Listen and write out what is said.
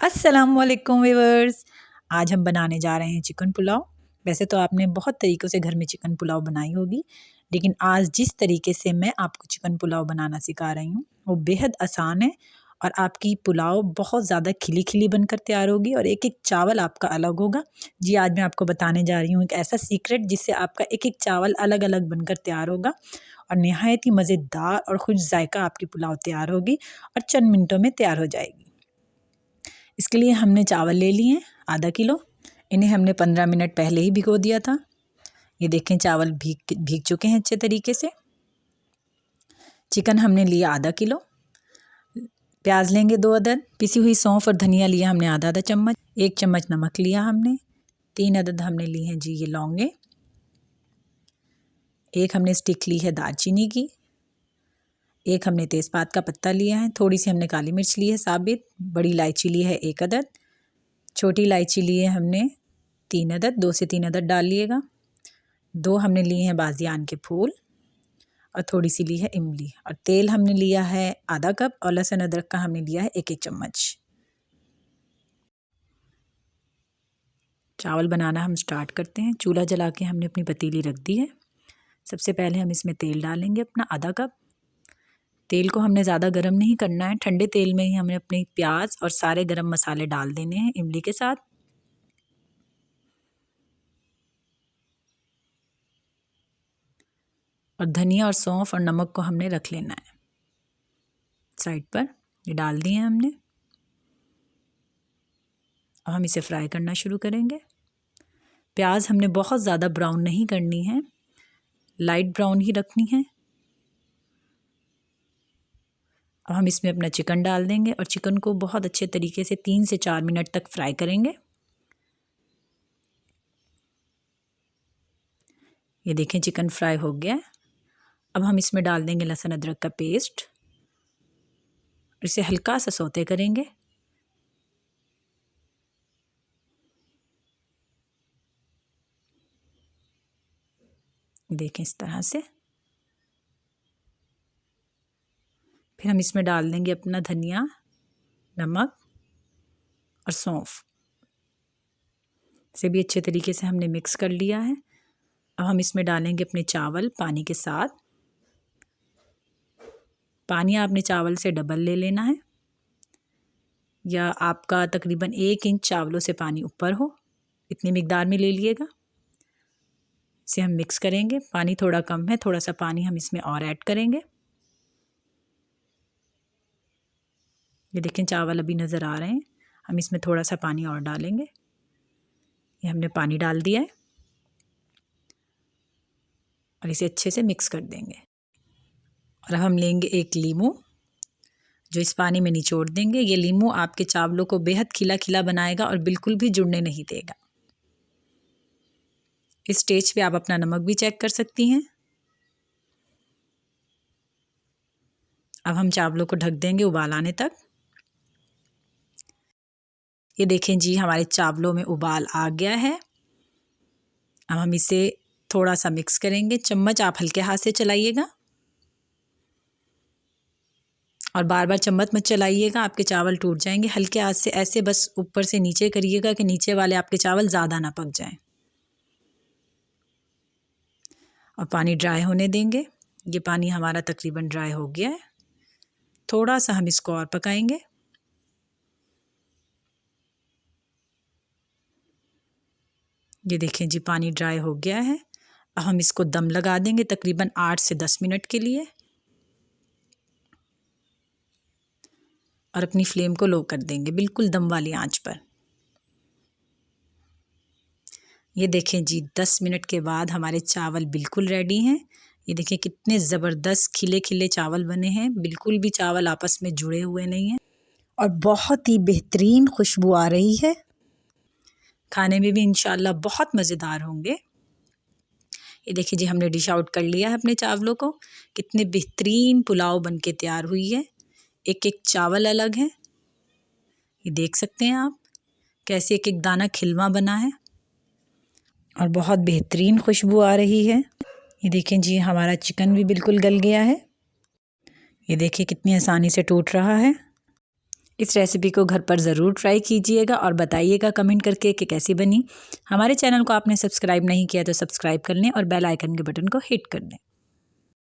अस्सलाम वालेकुम वीवर्स आज हम बनाने जा रहे हैं चिकन पुलाव। वैसे तो आपने बहुत तरीक़ों से घर में चिकन पुलाव बनाई होगी, लेकिन आज जिस तरीके से मैं आपको चिकन पुलाव बनाना सिखा रही हूँ, वो बेहद आसान है और आपकी पुलाव बहुत ज़्यादा खिली खिली बनकर तैयार होगी और एक एक चावल आपका अलग होगा। जी, आज मैं आपको बताने जा रही हूँ एक ऐसा सीक्रेट जिससे आपका एक एक चावल अलग अलग बनकर तैयार होगा और नहायत ही मज़ेदार और खुश जायका आपकी पुलाव तैयार होगी और चंद मिनटों में तैयार हो जाएगी। इसके लिए हमने चावल ले लिए आधा किलो। इन्हें हमने पंद्रह मिनट पहले ही भिगो दिया था। ये देखें, चावल भीग भीग चुके हैं अच्छे तरीके से। चिकन हमने लिया आधा किलो। प्याज लेंगे दो अदद, पिसी हुई सौंफ और धनिया लिया हमने आधा आधा चम्मच। एक चम्मच नमक लिया हमने। तीन अदद हमने लिए हैं जी ये लौंगे। एक हमने स्टिक ली है दालचीनी की। एक हमने तेज़पात का पत्ता लिया है, थोड़ी सी हमने काली मिर्च ली है साबित, बड़ी इलायची ली है एक अदद, छोटी इलायची ली है हमने तीन अदद, दो से तीन अदद डाल लिएगा, दो हमने लिए हैं बाजियान के फूल और थोड़ी सी ली है इमली और तेल हमने लिया है आधा कप और लहसुन अदरक का हमने लिया है एक एक चम्मच। चावल बनाना हम स्टार्ट करते हैं, चूल्हा जला के हमने अपनी पतीली रख दी है, सबसे पहले हम इसमें तेल डालेंगे अपना आधा कप। तेल को हमने ज़्यादा गर्म नहीं करना है। ठंडे तेल में ही हमें अपने प्याज और सारे गरम मसाले डाल देने हैं इमली के साथ। और धनिया और सौंफ और नमक को हमने रख लेना है। साइड पर ये डाल दिए हमने। अब हम इसे फ्राई करना शुरू करेंगे। प्याज हमने बहुत ज़्यादा ब्राउन नहीं करनी है। लाइट ब्राउन ही रखनी है। अब हम इसमें अपना चिकन डाल देंगे और चिकन को बहुत अच्छे तरीके से तीन से चार मिनट तक फ्राई करेंगे। ये देखें, चिकन फ्राई हो गया। अब हम इसमें डाल देंगे लहसुन अदरक का पेस्ट। इसे हल्का सा सोते करेंगे। देखें इस तरह से। फिर हम इसमें डाल देंगे अपना धनिया, नमक और सौंफ। इसे भी अच्छे तरीके से हमने मिक्स कर लिया है। अब हम इसमें डालेंगे अपने चावल पानी के साथ। पानी आपने चावल से डबल ले लेना है। या आपका तकरीबन एक इंच चावलों से पानी ऊपर हो। इतनी मकदार में ले लिएगा। इसे हम मिक्स करेंगे। पानी थोड़ा कम है, थोड़ा सा पानी हम इसमें और ऐड करेंगे। ये देखें, चावल अभी नज़र आ रहे हैं। हम इसमें थोड़ा सा पानी और डालेंगे। ये हमने पानी डाल दिया है। और इसे अच्छे से मिक्स कर देंगे। और अब हम लेंगे एक लीमू, जो इस पानी में निचोड़ देंगे। ये लीमू आपके चावलों को बेहद खिला खिला बनाएगा और बिल्कुल भी जुड़ने नहीं देगा। इस स्टेज पे आप अपना नमक भी चेक कर सकती हैं। अब हम चावलों को ढक देंगे उबाल आने तक। ये देखें जी, हमारे चावलों में उबाल आ गया है। अब हम इसे थोड़ा सा मिक्स करेंगे। चम्मच आप हल्के हाथ से चलाइएगा। और बार बार चम्मच मत चलाइएगा, आपके चावल टूट जाएँगे। हल्के हाथ से ऐसे बस ऊपर से नीचे करिएगा कि नीचे वाले आपके चावल ज़्यादा ना पक जाएँ। और पानी ड्राई होने देंगे। ये पानी हमारा तकरीबन ड्राई हो गया है। थोड़ा सा हम इसको और पकाएँगे। ये देखें जी, पानी ड्राई हो गया है। अब हम इसको दम लगा देंगे तकरीबन आठ से दस मिनट के लिए। और अपनी फ्लेम को लो कर देंगे, बिल्कुल दम वाली आँच पर। ये देखें जी, दस मिनट के बाद हमारे चावल बिल्कुल रेडी हैं। ये देखें कितने ज़बरदस्त खिले खिले चावल बने हैं। बिल्कुल भी चावल आपस में जुड़े हुए नहीं हैं। और बहुत ही बेहतरीन खुशबू आ रही है। खाने में भी इन बहुत मज़ेदार होंगे। ये देखिए जी, हमने डिश आउट कर लिया है अपने चावलों को। कितने बेहतरीन पुलाव बन के तैयार हुई है। एक एक चावल अलग है। ये देख सकते हैं आप, कैसे एक एक दाना खिलवा बना है। और बहुत बेहतरीन खुशबू आ रही है। ये देखें जी, हमारा चिकन भी बिल्कुल गल गया है। ये देखिए कितनी आसानी से टूट रहा है। इस रेसिपी को घर पर ज़रूर ट्राई कीजिएगा और बताइएगा कमेंट करके कि कैसी बनी। हमारे चैनल को आपने सब्सक्राइब नहीं किया तो सब्सक्राइब कर लें और बेल आइकन के बटन को हिट कर दें